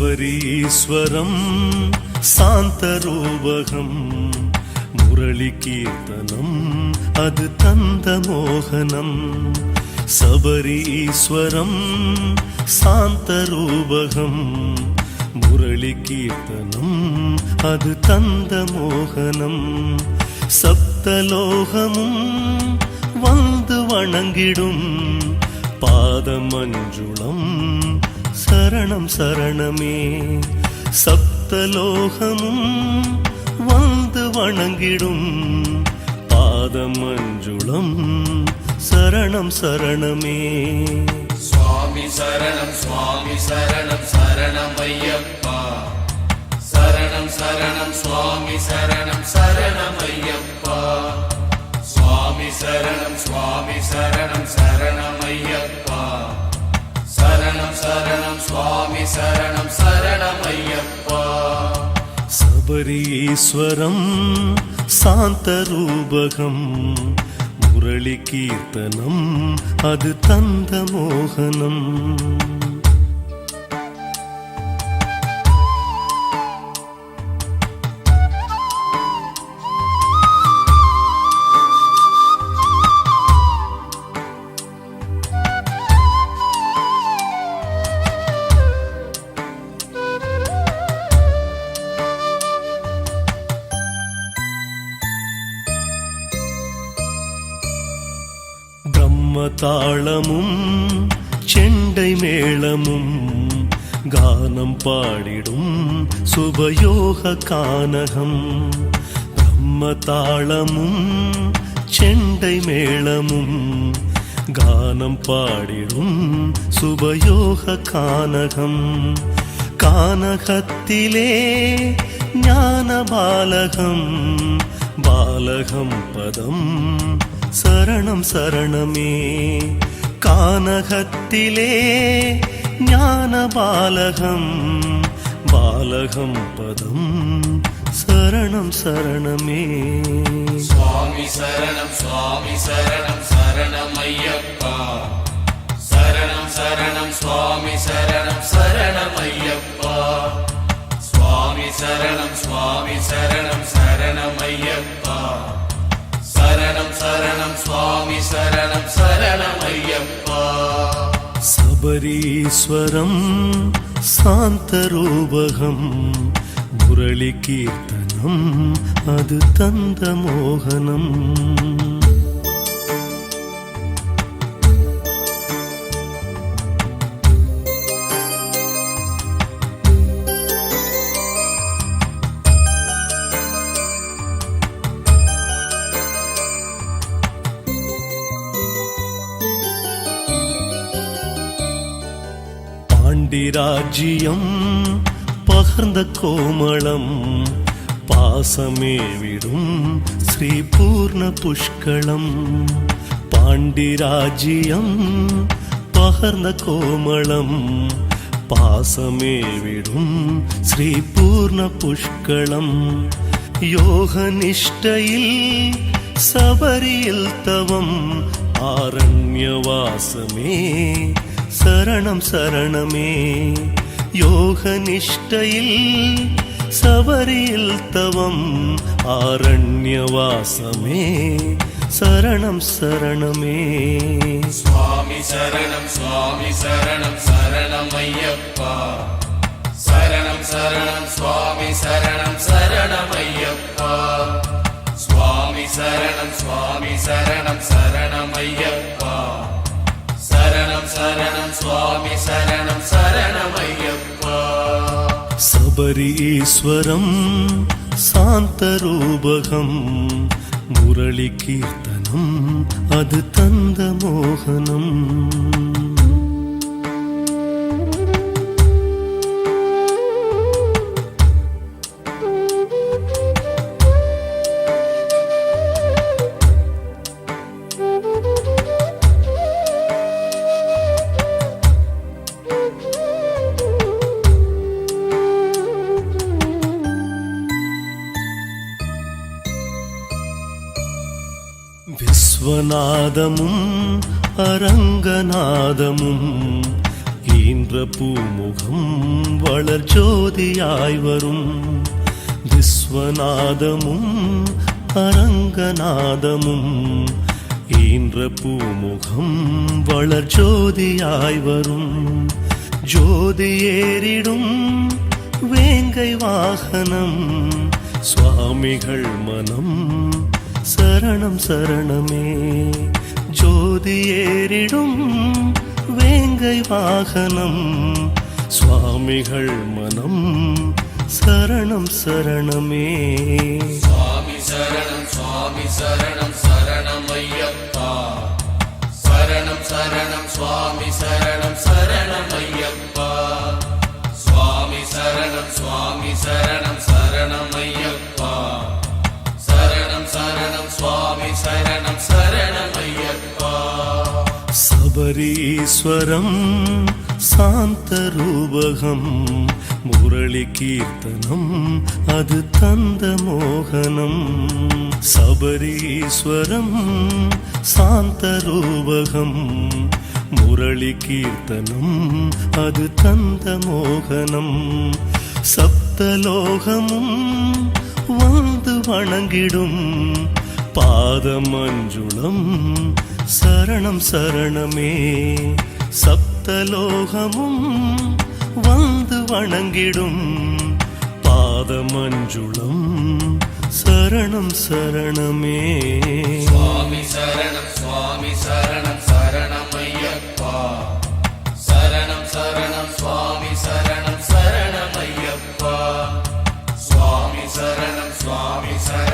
சபரீஸ்வரம் சாந்தரூபகம் முரளி கீர்த்தனம் அது தந்த மோகனம். சபரீஸ்வரம் சாந்தரூபகம் முரளி கீர்த்தனம் அது தந்த மோகனம். சப்தலோகமும் வந்து வணங்கிடும் பாதமஞ்சுளம் சரணம் சரணமே. சப்தலோகமும் வந்து வணங்கிடும். பாதமஞ்சுளம் சரணம் சரணமே. சுவாமி சரணம் சுவாமி சரணம் சரணம் ஐயப்பா. சரணம் சரணம் சுவாமி சரணம் சரணம் ஐயப்பா. சுவாமி சரணம் சுவாமி சரணம் சரணம் ஐயப்பா. சரணம் சரணம் சுவாமி சரணம் சரணம் ஐயப்பா. சபரீஸ்வரம் சாந்தரூபகம் முரளி கீர்த்தனம் அது தந்த மோகனம். தாளமும் செண்டை மேளமும் கானம் பாடிடும் சுபயோக கானகம். பிரம்ம தாளமும் செண்டை மேளமும் கானம் பாடிடும் சுபயோக கானகம். கானகத்திலே ஞான பாலகம் பாலகம் பதம் சரணம் சரணமே. கானகத்திலே ஞான பாலகம் பாலகம் பதம் சரணம் சரணமே. சுவாமி சரணம் சுவாமி சரணம் சரணம் ஐயப்பா. சரணம் சரணம் சுவாமி சரணம் சரணம் ஐயப்பா. சுவாமி சரணம் சுவாமி சரணம் சரணம் ஐயப்பா. சரணம் சுவாமி சரணம் சரணம் ஐயப்பா. சபரீஸ்வரம் சாந்தரூபகம் முரளி கீர்த்தனம் அது தந்த மோகனம். നിന്തിരാജ്യം പകർന്ന കോമളം. പാസമേ വിടും ശ്രീപൂർണ പുഷ്കളം. പാണ്ഡിരാജ്യം പകർന്ന കോമളം. പാസമേ വിടും ശ്രീപൂർണ പുഷ്കളം. യോഹനിഷ്ഠയിൽ സബരിയിൽ തവം ആരണ്യവാസമേ சரணம் சரணமே. யோக நிஷ்டையில் சபரியில் தவம் ஆரண்யவாசமே சரணம் சரணமே. சுவாமி சரணம் சுவாமி சரணம் சரணம் ஐயப்பா. சரணம் சரணம் சுவாமி சரணம் சரணம் ஐயப்பா. சுவாமி சரணம் சுவாமி சரணம் சரணம் ஐயப்பா. சரணம் சுவாமி சரணம் சரணம் ஐயப்பா. சபரீஸ்வரம் சாந்தரூபகம் முரளி கீர்த்தனம் அது தந்த மோகனம். நாதமும் அரங்கநாதமும். ஈன்ற பூமுகம் வளர்ச்சோதியாய் வரும். விஸ்வநாதமும் அரங்கநாதமும். ஈன்ற பூமுகம் வளர்ச்சோதியாய் வரும். ஜோதி ஏறிடும் வேங்கை வாகனம். சுவாமிகள் மனம் சரணம் சரணமே. ஜோதி ஏறிடும் வேங்கை வாகனம். சுவாமிகள் மனம் சரணம் சரணமே. சுவாமி சரணம் சுவாமி சரணம் சரணம் ஐயப்பா. சரணம் சரணம் சுவாமி சரணம். சபரீஸ்வரம் சாந்தரூபகம் முரளி கீர்த்தனம் அது தந்த மோகனம். சபரீஸ்வரம் சாந்தரூபகம் முரளி கீர்த்தனம் அது தந்த மோகனம். சப்தலோகமும் வந்து வணங்கிடும் பாதமஞ்சுளம் சரணம் சரணமே. சப்தலோகமும் வந்து வணங்கிடும். பாதமஞ்சுளம் சரணம் சரணமே. சுவாமி சரணம் சுவாமி சரணம் சரணம் ஐயப்பா சரணம் சரணம் சுவாமி சரணம் சரணம் ஐயப்பா சுவாமி சரணம் சுவாமி சரணம்.